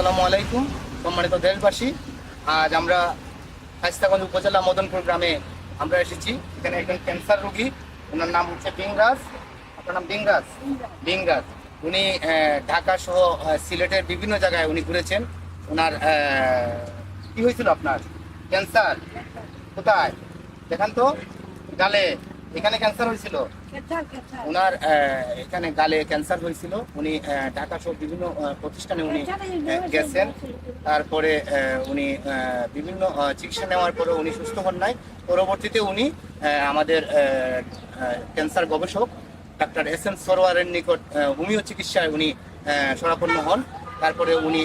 আসসালামু আলাইকুম। সম্মানিত দেশবাসী, আজ আমরা খাইস্তাগঞ্জ উপজেলা মদনপুর গ্রামে আমরা এসেছি। এখানে একজন ক্যান্সার রোগী, ওনার নাম হচ্ছে বিংরাজ। আপনার নাম বিংরাজ? বিংরাজ। উনি ঢাকা সহ সিলেটের বিভিন্ন জায়গায় উনি ঘুরেছেন। ওনার কি হয়েছিল আপনার? ক্যান্সার। কোথায়? দেখান তো। গালে। এখানে ক্যান্সার হয়েছিল? ওনার এখানে গালে ক্যান্সার হয়েছিল। উনি ঢাকা সহ বিভিন্ন প্রতিষ্ঠানে উনি গেছেন। তারপরে উনি বিভিন্ন চিকিৎসা নেওয়ার পরে উনি সুস্থ হন নাই। পরবর্তীতে উনি আমাদের ক্যান্সার গবেষক ডাক্তার এস এন সরোয়ারের নিকট হোমিও চিকিৎসায় উনি আহ, শরণাপন্ন হন। তারপরে উনি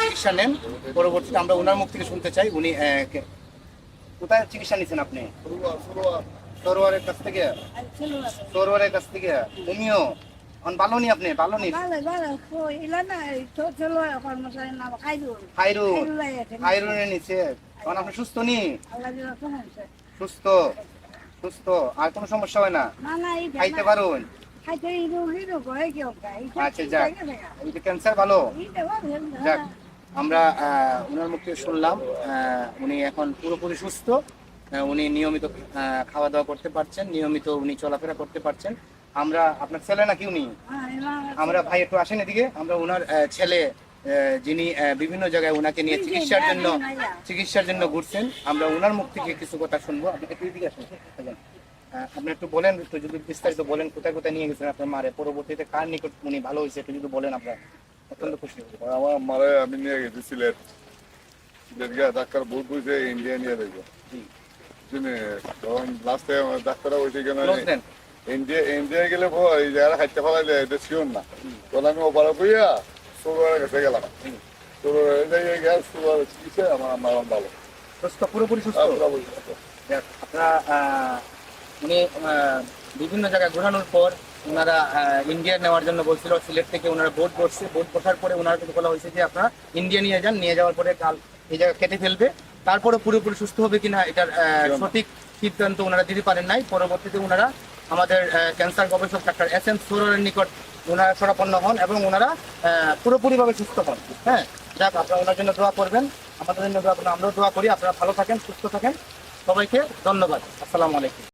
চিকিৎসা নেন। পরবর্তীতে আমরা ওনার মুখ থেকে শুনতে চাই। উনি কোথায় চিকিৎসা নিয়েছেন আপনি? সরোয়ারের কাছ থেকে। সরোয়ারের কাছ থেকে। হোমিও অন আপনি ভালো নি ভালো ভালো কই ইলা না তো চলো কর্মচারী নাম খাইদুল হাইরুন খাইদুল আছে হাইরুনের নিচে তখন আপনি সুস্থ নি? আল্লাহ দিলা তোমাছে সুস্থ সুস্থ। আর কোনো সমস্যা হয় না? খাইতে পারুন? খাইতে এই রোগী রোগ কি ওটা আচ্ছা যাক। ক্যান্সার ভালো? যাক আমরা ওনার মুখ থেকে শুনলাম। উনি এখন পুরোপুরি সুস্থ। উনি নিয়মিত খাওয়া দাওয়া করতে পারছেন নিয়মিত উনি চলাফেরা করতে পারছেন। আমরা আপনার ছেলে নাকি উনি? আমরা ভাই একটু আসেন এদিকে। আমরা ওনার ছেলে যিনি আহ, বিভিন্ন জায়গায় ওনাকে নিয়ে চিকিৎসার জন্য চিকিৎসার জন্য ঘুরছেন। আমরা ওনার মুখ থেকে কিছু কথা শুনব। আপনি একটু এদিকে আসেন। আপনি একটু বলেন একটু যদি বিস্তারিত বলেন কোথায় কোথায় নিয়ে গেছেন আপনার মারে? পরবর্তীতে কার নিকট উনি ভালো হয়েছে একটু যদি বলেন আমরা অত্যন্ত খুশি হব আমার মারে আমি নিয়ে গেছি সিলেট। সিলেট গিয়ে ডাক্তার ভুল বুঝে ইন্ডিয়া নিয়ে দেখব জি। শুনে তখন লাস্টে ডাক্তাররা ইন্ডিয়া ইন্ডিয়া গেলে ভয় এই জায়গাটা খাইতে ফেলাইলে এটা শিওর না। তখন আমি ওপারে বইয়া সুগারের কাছে গেলাম। সুগার এই জায়গায় গিয়ে সুগার চিকিৎসা আমার আমার ভালো। সুস্থ পুরোপুরি সুস্থ? আপনারা উনি বিভিন্ন জায়গায় ঘোরানোর পর ওনারা ইন্ডিয়া নেওয়ার জন্য বলছিল সিলেট থেকে ওনারা বোট বসছে বোট বসার পরে ওনারা কিন্তু বলা হয়েছে যে আপনারা ইন্ডিয়া নিয়ে যান নিয়ে যাওয়ার পরে কাল এই জায়গা কেটে ফেলবে। তারপরে পুরোপুরি সুস্থ হবে কিনা এটার সঠিক সিদ্ধান্ত ওনারা দিতে পারেন নাই। পরবর্তীতে ওনারা আমাদের ক্যান্সার গবেষক ডাক্তার এস এম সোরের নিকট ওনারা সরাপন্ন হন এবং ওনারা পুরোপুরিভাবে সুস্থ হন। হ্যাঁ যাক আপনারা ওনার জন্য দোয়া করবেন। আমাদের জন্য দোয়া করবেন। আমরাও দোয়া করি। আপনারা ভালো থাকেন সুস্থ থাকেন। সবাইকে ধন্যবাদ। আসসালামু আলাইকুম।